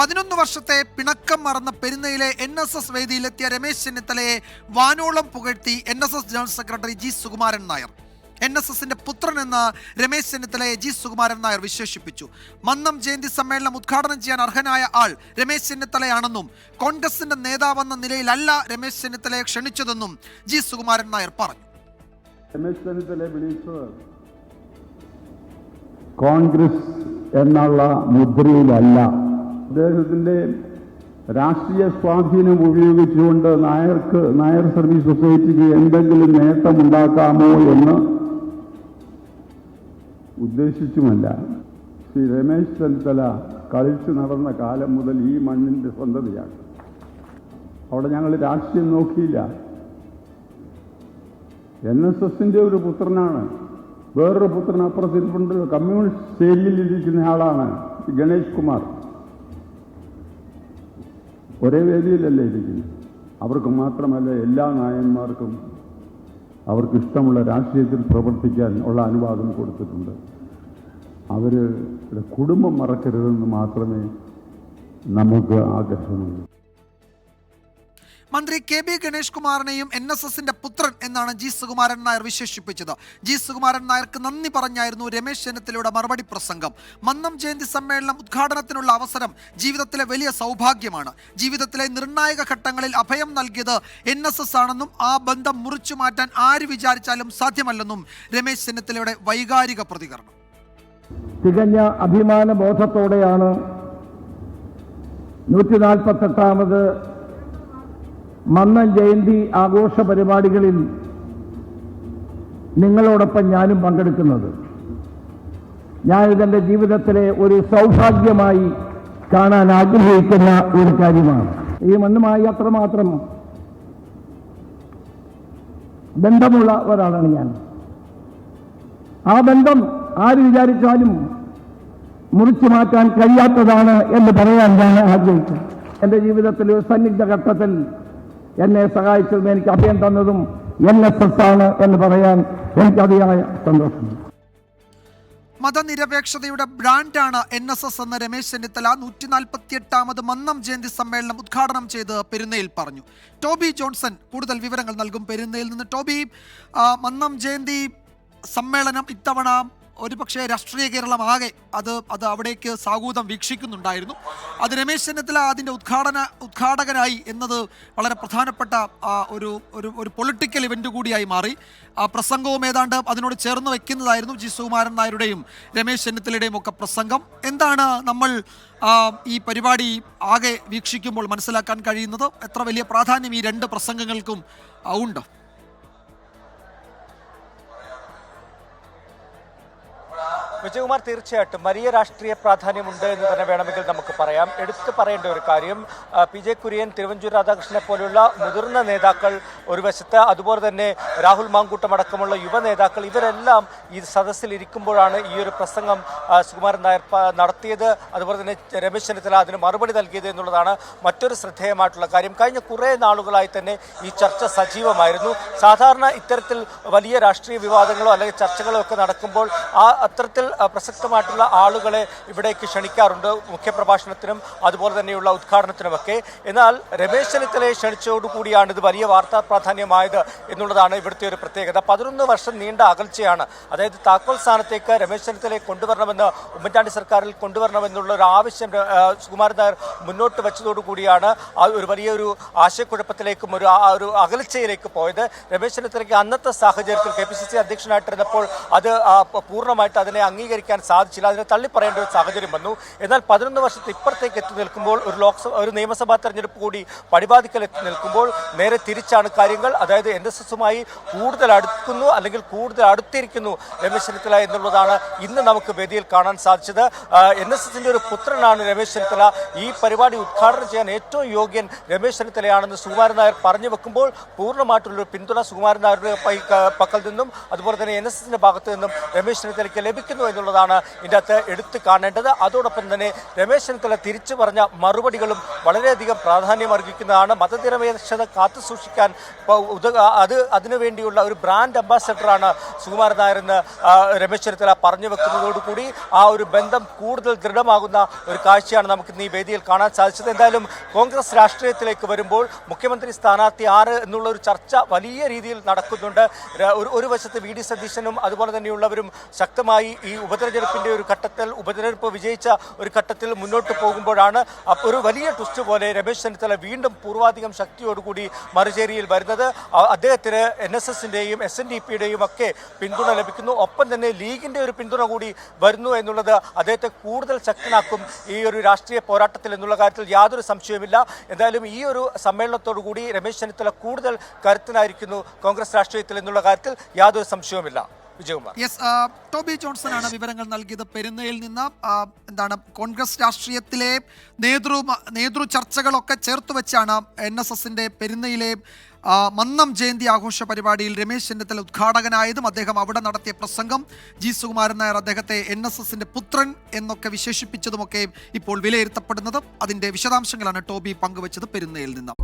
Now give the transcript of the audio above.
പതിനൊന്ന് വർഷത്തെ പിണക്കം മറന്ന പെരുന്നയിലെ എൻ എസ് എസ് വേദിയിലെത്തിയ രമേശ് ചെന്നിത്തലയെ വാനോളം പുകഴ്ത്തി N S S general secretary G Sukumaran Nair. N S എസിന്റെ പുത്രൻ എന്ന് രമേശ് ചെന്നിത്തലയെ ജി സുകുമാരൻ നായർ വിശേഷിപ്പിച്ചു. മന്നം ജയന്തി സമ്മേളനം ഉദ്ഘാടനം ചെയ്യാൻ അർഹനായ ആൾ രമേശ് ചെന്നിത്തലയാണെന്നും കോൺഗ്രസിന്റെ നേതാവെന്ന നിലയിലല്ല രമേശ് ചെന്നിത്തലയെ ക്ഷണിച്ചതെന്നും ജി സുകുമാരൻ നായർ പറഞ്ഞു. രമേശ് കോൺഗ്രസ് എന്നുള്ള മുദ്രയിലല്ല. അദ്ദേഹത്തിന്റെ രാഷ്ട്രീയ സ്വാധീനം ഉപയോഗിച്ചുകൊണ്ട് നായർക്ക് നായർ സർവീസ് സൊസൈറ്റിക്ക് എന്തെങ്കിലും നേട്ടമുണ്ടാക്കാമോ എന്ന് ഉദ്ദേശിച്ചുമല്ല. ശ്രീ രമേശ് ചെന്നിത്തല കളിച്ചു നടന്ന കാലം മുതൽ ഈ മണ്ണിന്റെ സ്വന്തതയാണ്. അവിടെ ഞങ്ങൾ രാഷ്ട്രീയം നോക്കിയില്ല. എൻ എസ് എസിന്റെ ഒരു പുത്രനാണ്. വേറൊരു പുത്രൻ അപ്പുറത്തിരിപ്പുണ്ട് കമ്മ്യൂണിസ്റ്റ് ശൈലിയിലിരിക്കുന്ന ആളാണ് ഗണേഷ് കുമാർ. ഒരേ വേദിയിലല്ലേ ഇരിക്കുന്നത്? അവർക്ക് മാത്രമല്ല എല്ലാ നായന്മാർക്കും അവർക്ക് ഇഷ്ടമുള്ള രാഷ്ട്രീയത്തിൽ പ്രവർത്തിക്കാൻ ഉള്ള അനുവാദം കൊടുത്തിട്ടുണ്ട്. അവർ കുടുംബം മറക്കരുതെന്ന് മാത്രമേ നമുക്ക് ആഗ്രഹമുള്ളൂ. മന്ത്രി കെ ബി ഗണേഷ് കുമാറിനെയും എൻ എസ് എസിന്റെ പുത്രൻ എന്നാണ് ജി സുകുമാരൻ നായർ വിശേഷിപ്പിച്ചത്. ജി സുകുമാരൻ നായർക്ക് നന്ദി പറഞ്ഞായിരുന്നു രമേശ് ചെന്നിത്തലയുടെ മറുപടി പ്രസംഗം. മന്നം ജയന്തി സമ്മേളനം ഉദ്ഘാടനത്തിനുള്ള അവസരം ജീവിതത്തിലെ വലിയ സൗഭാഗ്യമാണ്. ജീവിതത്തിലെ നിർണായക ഘട്ടങ്ങളിൽ അഭയം നൽകിയത് എൻ എസ് എസ് ആണെന്നും ആ ബന്ധം മുറിച്ചു മാറ്റാൻ ആര് വിചാരിച്ചാലും സാധ്യമല്ലെന്നും രമേശ് ചെന്നിത്തലയുടെ വൈകാരിക പ്രതികരണം. തികഞ്ഞ അഭിമാന ബോധത്തോടെയാണ് നൂറ്റി നാൽപ്പത്തെട്ടാമത് മന്നം ജയന്തി ആഘോഷ പരിപാടികളിൽ നിങ്ങളോടൊപ്പം ഞാനും പങ്കെടുക്കുന്നത്. ഞാനിതെന്റെ ജീവിതത്തിലെ ഒരു സൗഭാഗ്യമായി കാണാൻ ആഗ്രഹിക്കുന്ന ഒരു കാര്യമാണ്. ഈ മണ്ണുമായി അത്രമാത്രം ബന്ധമുള്ള ഒരാളാണ് ഞാൻ. ആ ബന്ധം ആര് വിചാരിച്ചാലും മുറിച്ചു മാറ്റാൻ കഴിയാത്തതാണ് എന്ന് പറയാൻ ഞാൻ ആഗ്രഹിക്കുന്നു. എന്റെ ജീവിതത്തിൽ ഒരു സന്നിഗ്ധ ഘട്ടത്തിൽ എന്നെ സഹായിച്ചതും എനിക്ക് അഭയം തന്നതും എൻ എസ് എസ് ആണ് എന്ന് പറയാൻ എനിക്ക് അതിയായ സന്തോഷമുണ്ട് മതനിരപേക്ഷതയുടെ ബ്രാൻഡാണ് എൻ എസ് എസ് എന്ന രമേശ് ചെന്നിത്തല നൂറ്റി നാൽപ്പത്തി എട്ടാമത് മന്നം ജയന്തി സമ്മേളനം ഉദ്ഘാടനം ചെയ്ത് പെരുന്നയിൽ പറഞ്ഞു. ടോബി ജോൺസൺ കൂടുതൽ വിവരങ്ങൾ നൽകും പെരുന്നയിൽ നിന്ന്. ടോബി മന്നം ജയന്തി സമ്മേളനം ഇത്തവണ ഒരുപക്ഷെ രാഷ്ട്രീയ കേരളം ആകെ അത് അത് അവിടേക്ക് സാഗൂതം വീക്ഷിക്കുന്നുണ്ടായിരുന്നു. അത് രമേശ് ചെന്നിത്തല അതിന്റെ ഉദ്ഘാടന ഉദ്ഘാടകനായി എന്നത് വളരെ പ്രധാനപ്പെട്ട ഒരു ഒരു ഒരു പൊളിറ്റിക്കൽ ഇവന്റ് കൂടിയായി മാറി. ആ പ്രസംഗവും ഏതാണ്ട് അതിനോട് ചേർന്ന് വെക്കുന്നതായിരുന്നു ജി സുകുമാരൻ നായരുടെയും രമേശ് ചെന്നിത്തലയുടെയും ഒക്കെ പ്രസംഗം. എന്താണ് നമ്മൾ ഈ പരിപാടി ആകെ വീക്ഷിക്കുമ്പോൾ മനസ്സിലാക്കാൻ കഴിയുന്നത്? എത്ര വലിയ പ്രാധാന്യം ഈ രണ്ട് പ്രസംഗങ്ങൾക്കും ഉണ്ട്? വിജയകുമാർ തീർച്ചയായിട്ടും വലിയ രാഷ്ട്രീയ പ്രാധാന്യമുണ്ട് എന്ന് തന്നെ വേണമെങ്കിൽ നമുക്ക് പറയാം. എടുത്തു പറയേണ്ട ഒരു കാര്യം പി ജെ കുര്യൻ തിരുവഞ്ചൂർ രാധാകൃഷ്ണനെ പോലുള്ള മുതിർന്ന നേതാക്കൾ ഒരു വശത്ത് അതുപോലെ തന്നെ രാഹുൽ മാങ്കൂട്ടം അടക്കമുള്ള യുവ നേതാക്കൾ ഇവരെല്ലാം ഈ സദസ്സിൽ ഇരിക്കുമ്പോഴാണ് ഈ ഒരു പ്രസംഗം സുകുമാരൻ നായർ നടത്തിയത്. അതുപോലെ തന്നെ രമേശ് ചെന്നിത്തല അതിന് മറുപടി നൽകിയത് എന്നുള്ളതാണ് മറ്റൊരു ശ്രദ്ധേയമായിട്ടുള്ള കാര്യം. കഴിഞ്ഞ കുറേ നാളുകളായി തന്നെ ഈ ചർച്ച സജീവമായിരുന്നു. സാധാരണ ഇത്തരത്തിൽ വലിയ രാഷ്ട്രീയ വിവാദങ്ങളോ അല്ലെങ്കിൽ ചർച്ചകളോ ഒക്കെ നടക്കുമ്പോൾ ആ അത്തരത്തിൽ പ്രസക്തമായിട്ടുള്ള ആളുകളെ ഇവിടേക്ക് ക്ഷണിക്കാറുണ്ട്. മുഖ്യപ്രഭാഷണത്തിനും അതുപോലെ തന്നെയുള്ള ഉദ്ഘാടനത്തിനുമൊക്കെ. എന്നാൽ രമേശ് ചെന്നിത്തലയെ ക്ഷണിച്ചതോടുകൂടിയാണ് ഇത് വലിയ വാർത്താ പ്രാധാന്യമായത് എന്നുള്ളതാണ് ഇവിടുത്തെ ഒരു പ്രത്യേകത. പതിനൊന്ന് വർഷം നീണ്ട അകൽച്ചയാണ്. അതായത് താക്കോൽ സ്ഥാനത്തേക്ക് രമേശ് ചെന്നിത്തലയെ കൊണ്ടുവരണമെന്ന് ഉമ്മൻചാണ്ടി സർക്കാരിൽ കൊണ്ടുവരണമെന്നുള്ള ഒരു ആവശ്യം സുകുമാരൻ നായർ മുന്നോട്ട് വെച്ചതോടുകൂടിയാണ് ഒരു വലിയൊരു ആശയക്കുഴപ്പത്തിലേക്കും ഒരു ഒരു അകൽച്ചയിലേക്ക് പോയത്. രമേശ് ചെന്നിത്തലയ്ക്ക് അന്നത്തെ സാഹചര്യത്തിൽ കെ പി സി സി അധ്യക്ഷനായിട്ടിരുന്നപ്പോൾ അത് പൂർണമായിട്ട് അതിനെ അംഗീകരിക്കാൻ സാധിച്ചില്ല. അതിനെ തള്ളിപ്പറയേണ്ട ഒരു സാഹചര്യം വന്നു. എന്നാൽ പതിനൊന്ന് വർഷത്തെ ഇപ്പുറത്തേക്ക് എത്തി നിൽക്കുമ്പോൾ ഒരു ലോക്സഭ ഒരു നിയമസഭാ തെരഞ്ഞെടുപ്പ് കൂടി പടിവാദിക്കൽ എത്തി നിൽക്കുമ്പോൾ നേരെ തിരിച്ചാണ് കാര്യങ്ങൾ. അതായത് എൻ എസ് എസുമായി കൂടുതൽ അടുക്കുന്നു അല്ലെങ്കിൽ കൂടുതൽ അടുത്തിരിക്കുന്നു രമേശ് ചെന്നിത്തല എന്നുള്ളതാണ് ഇന്ന് നമുക്ക് വേദിയിൽ കാണാൻ സാധിച്ചത്. എൻ എസ് എസിന്റെ ഒരു പുത്രനാണ് രമേശ് ചെന്നിത്തല. ഈ പരിപാടി ഉദ്ഘാടനം ചെയ്യാൻ ഏറ്റവും യോഗ്യൻ രമേശ് ചെന്നിത്തലയാണെന്ന് സുകുമാരൻ നായർ പറഞ്ഞു വെക്കുമ്പോൾ പൂർണമായിട്ടുള്ള പിന്തുണ സുകുമാരൻ നായരുടെ പക്കൽ നിന്നും. അതുപോലെ തന്നെ എൻ എസ് എസിന്റെ ഭാഗത്ത് നിന്നും രമേശ് ചെന്നിത്തലയ്ക്ക് ലഭിക്കുന്നു എന്നുള്ളതാണ് ഇതിന്റെ അകത്ത് എടുത്തു കാണേണ്ടത്. അതോടൊപ്പം തന്നെ രമേശ് ചെന്നിത്തല തിരിച്ചു പറഞ്ഞ മറുപടികളും വളരെയധികം പ്രാധാന്യം അർഹിക്കുന്നതാണ്. മതനിരപേക്ഷത കാത്തു സൂക്ഷിക്കാൻ ഉതക ഉത- അത് അതിനുവേണ്ടിയുള്ള ഒരു ബ്രാൻഡ് അംബാസഡറാണ് സുകുമാരൻ ആ, രമേശ് ചെന്നിത്തല പറഞ്ഞു വെക്കുന്നതോടുകൂടി ആ ഒരു ബന്ധം കൂടുതൽ ദൃഢമാകുന്ന ഒരു കാഴ്ചയാണ് നമുക്ക് ഇന്ന് ഈ വേദിയിൽ കാണാൻ സാധിച്ചത്. എന്തായാലും കോൺഗ്രസ് രാഷ്ട്രീയത്തിലേക്ക് വരുമ്പോൾ മുഖ്യമന്ത്രി സ്ഥാനാർത്ഥി ആറ് എന്നുള്ള ഒരു ചർച്ച വലിയ രീതിയിൽ നടക്കുന്നുണ്ട്. ഒരു ഒരു വശത്ത് വി ഡി സതീശനും അതുപോലെ തന്നെയുള്ളവരും ശക്തമായി ഈ ഉപതെരഞ്ഞെടുപ്പിന്റെ ഒരു ഘട്ടത്തിൽ ഉപതെരഞ്ഞെടുപ്പ് വിജയിച്ച ഒരു ഘട്ടത്തിൽ മുന്നോട്ട് പോകുമ്പോഴാണ് ഒരു വലിയ ട്വിസ്റ്റ് പോലെ രമേശ് ചെന്നിത്തല വീണ്ടും പൂർവാധികം ശക്തിയോടുകൂടി മറുചേരിയിൽ വരുന്നത്. അദ്ദേഹത്തിന് എൻ എസ് എസിന്റെയും എസ് എൻ ഡി പിയുടെയും ഒക്കെ പിന്തുണ ലഭിക്കുന്നു. ഒപ്പം തന്നെ ലീഗിന്റെ ഒരു പിന്തുണ കൂടി വരുന്നു എന്നുള്ളത് അദ്ദേഹത്തെ കൂടുതൽ ശക്തനാക്കും ഈ ഒരു രാഷ്ട്രീയ പോരാട്ടത്തിൽ എന്നുള്ള കാര്യത്തിൽ യാതൊരു സംശയവുമില്ല. എന്തായാലും ഈ ഒരു സമ്മേളനത്തോടുകൂടി രമേശ് ചെന്നിത്തല കൂടുതൽ കരുത്തനായിരിക്കുന്നു കോൺഗ്രസ് രാഷ്ട്രീയത്തിൽ എന്നുള്ള കാര്യത്തിൽ യാതൊരു സംശയവുമില്ല. വിജയകുമാർ. യെസ് ടോബി ജോൺസൺ ആണ് വിവരങ്ങൾ നൽകിയത് പെരുന്നയിൽ നിന്ന്. എന്താണ് കോൺഗ്രസ് രാഷ്ട്രീയത്തിലെ നേതൃ നേതൃ ചർച്ചകളൊക്കെ ചേർത്ത് വെച്ചാണ് എൻ എസ് എസിന്റെ പെരുന്നയിലെ മന്നം ജയന്തി ആഘോഷ പരിപാടിയിൽ രമേശ് ചെന്നിത്തല ഉദ്ഘാടകനായതും അദ്ദേഹം അവിടെ നടത്തിയ പ്രസംഗം. ജി സുകുമാരൻ നായർ അദ്ദേഹത്തെ എൻ എസ് എസിന്റെ പുത്രൻ എന്നൊക്കെ വിശേഷിപ്പിച്ചതുമൊക്കെ ഇപ്പോൾ വിലയിരുത്തപ്പെടുന്നത്. അതിന്റെ വിശദാംശങ്ങളാണ് ടോബി പങ്കുവച്ചത് പെരുന്നയിൽ നിന്ന്.